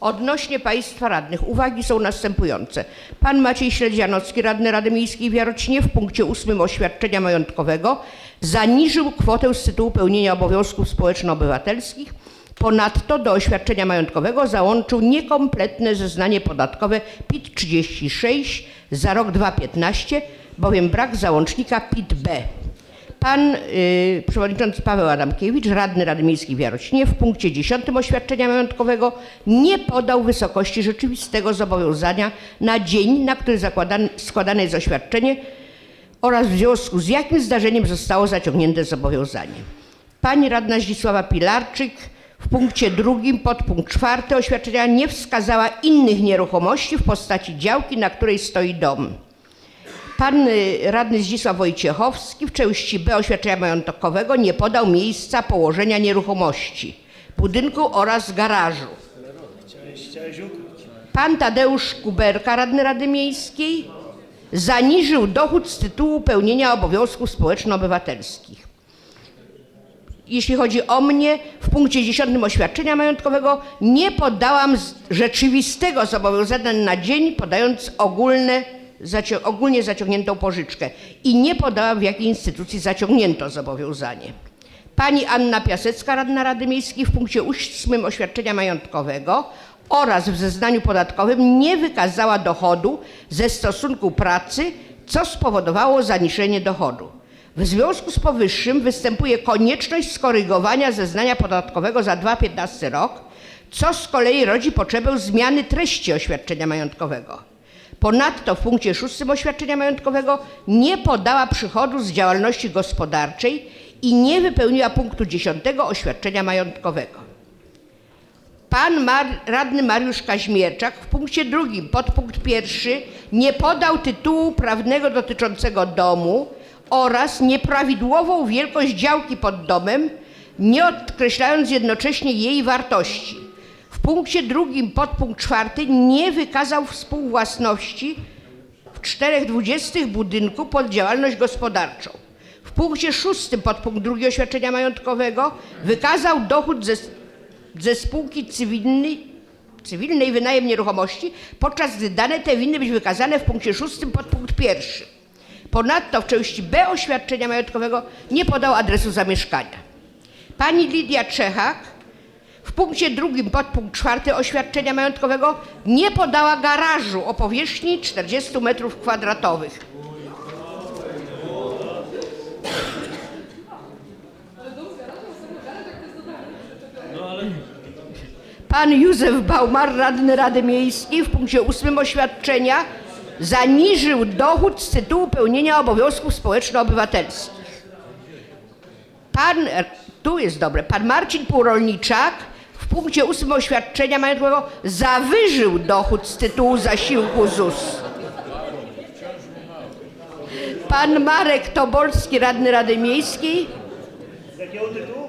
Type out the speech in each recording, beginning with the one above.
Odnośnie państwa radnych uwagi są następujące. Pan Maciej Śledzianowski, radny Rady Miejskiej w Jarocinie w punkcie ósmym oświadczenia majątkowego zaniżył kwotę z tytułu pełnienia obowiązków społeczno-obywatelskich. Ponadto do oświadczenia majątkowego załączył niekompletne zeznanie podatkowe PIT 36 za rok 2015, bowiem brak załącznika PIT-B. Pan y, przewodniczący Paweł Adamkiewicz, radny Rady Miejskiej w Jarocinie w punkcie 10 oświadczenia majątkowego nie podał wysokości rzeczywistego zobowiązania na dzień, na który składane jest oświadczenie oraz w związku z jakim zdarzeniem zostało zaciągnięte zobowiązanie. Pani radna Zdzisława Pilarczyk w punkcie drugim podpunkt czwarty oświadczenia nie wskazała innych nieruchomości w postaci działki, na której stoi dom. Pan radny Zdzisław Wojciechowski w części B oświadczenia majątkowego nie podał miejsca położenia nieruchomości, budynku oraz garażu. Pan Tadeusz Kuberka, radny Rady Miejskiej, zaniżył dochód z tytułu pełnienia obowiązków społeczno-obywatelskich. Jeśli chodzi o mnie, w punkcie 10 oświadczenia majątkowego nie podałam rzeczywistego zobowiązania na dzień, podając ogólne, zacio- ogólnie zaciągniętą pożyczkę i nie podałam w jakiej instytucji zaciągnięto zobowiązanie. Pani Anna Piasecka, radna Rady Miejskiej w punkcie 8 oświadczenia majątkowego oraz w zeznaniu podatkowym nie wykazała dochodu ze stosunku pracy, co spowodowało zaniżenie dochodu. W związku z powyższym występuje konieczność skorygowania zeznania podatkowego za 2015 rok, co z kolei rodzi potrzebę zmiany treści oświadczenia majątkowego. Ponadto w punkcie szóstym oświadczenia majątkowego nie podała przychodu z działalności gospodarczej i nie wypełniła punktu 10 oświadczenia majątkowego. Pan Mar- radny Mariusz Kaźmierczak w punkcie drugim, podpunkt pierwszy, nie podał tytułu prawnego dotyczącego domu oraz nieprawidłową wielkość działki pod domem, nie odkreślając jednocześnie jej wartości. Punkcie drugim, podpunkt czwarty, nie wykazał współwłasności w czterech dwudziestych budynku pod działalność gospodarczą. W punkcie szóstym, podpunkt drugi oświadczenia majątkowego, wykazał dochód ze, ze spółki cywilnej, cywilnej wynajem nieruchomości, podczas gdy dane te winny być wykazane w punkcie szóstym, podpunkt pierwszy. Ponadto w części B oświadczenia majątkowego nie podał adresu zamieszkania. Pani Lidia Czechak w punkcie drugim podpunkt czwarty oświadczenia majątkowego nie podała garażu o powierzchni 40 metrów kwadratowych. Pan Józef Baumar, radny Rady Miejskiej w punkcie ósmym oświadczenia zaniżył dochód z tytułu pełnienia obowiązków społeczno-obywatelskich. Pan, tu jest dobre, pan Marcin Półrolniczak punkcie ósmym oświadczenia majątkowego zawyżył dochód z tytułu zasiłku ZUS. Pan Marek Tobolski, radny Rady Miejskiej Z jakiego tytułu?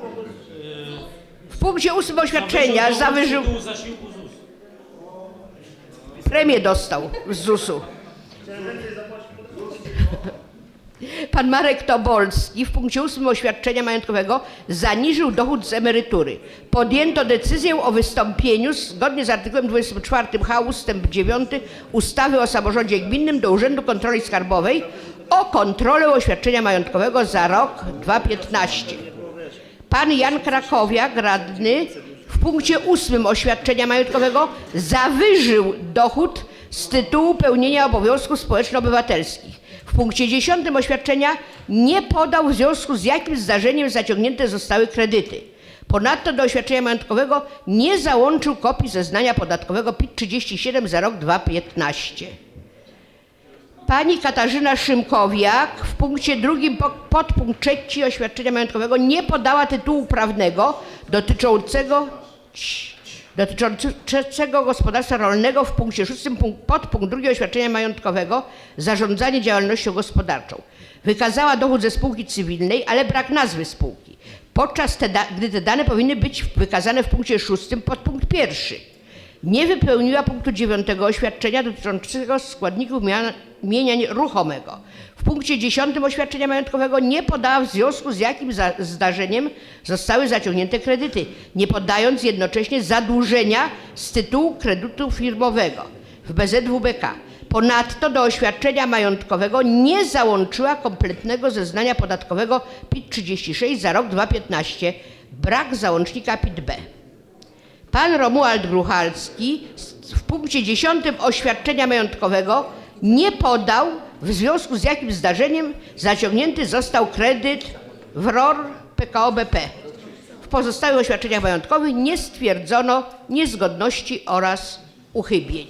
w punkcie ósmym oświadczenia zawyżył, premię dostał z ZUS-u. Pan Marek Tobolski w punkcie ósmym oświadczenia majątkowego zaniżył dochód z emerytury. Podjęto decyzję o wystąpieniu zgodnie z artykułem 24 H ustęp 9 ustawy o samorządzie gminnym do Urzędu Kontroli Skarbowej o kontrolę oświadczenia majątkowego za rok 2015. Pan Jan Krakowiak, radny, w punkcie ósmym oświadczenia majątkowego zawyżył dochód z tytułu pełnienia obowiązków społeczno-obywatelskich. W punkcie dziesiątym oświadczenia nie podał w związku z jakim zdarzeniem zaciągnięte zostały kredyty. Ponadto do oświadczenia majątkowego nie załączył kopii zeznania podatkowego PIT-37 za rok 2015. Pani Katarzyna Szymkowiak w punkcie drugim po- podpunkt trzeci oświadczenia majątkowego nie podała tytułu prawnego dotyczącego dotyczącego gospodarstwa rolnego w punkcie szóstym punkt- podpunkt drugi oświadczenia majątkowego zarządzanie działalnością gospodarczą. Wykazała dochód ze spółki cywilnej, ale brak nazwy spółki, podczas te gdy te dane powinny być wykazane w punkcie szóstym podpunkt pierwszy. Nie wypełniła punktu 9 oświadczenia dotyczącego składników mienia ruchomego. W punkcie 10 oświadczenia majątkowego nie podała w związku z jakim zdarzeniem zostały zaciągnięte kredyty, nie podając jednocześnie zadłużenia z tytułu kredytu firmowego w BZWBK. Ponadto do oświadczenia majątkowego nie załączyła kompletnego zeznania podatkowego PIT-36 za rok 2015. Brak załącznika PIT-B. Pan Romuald Gruchalski w punkcie 10 oświadczenia majątkowego nie podał, w związku z jakim zdarzeniem zaciągnięty został kredyt w ROR PKO BP. W pozostałych oświadczeniach majątkowych nie stwierdzono niezgodności oraz uchybień.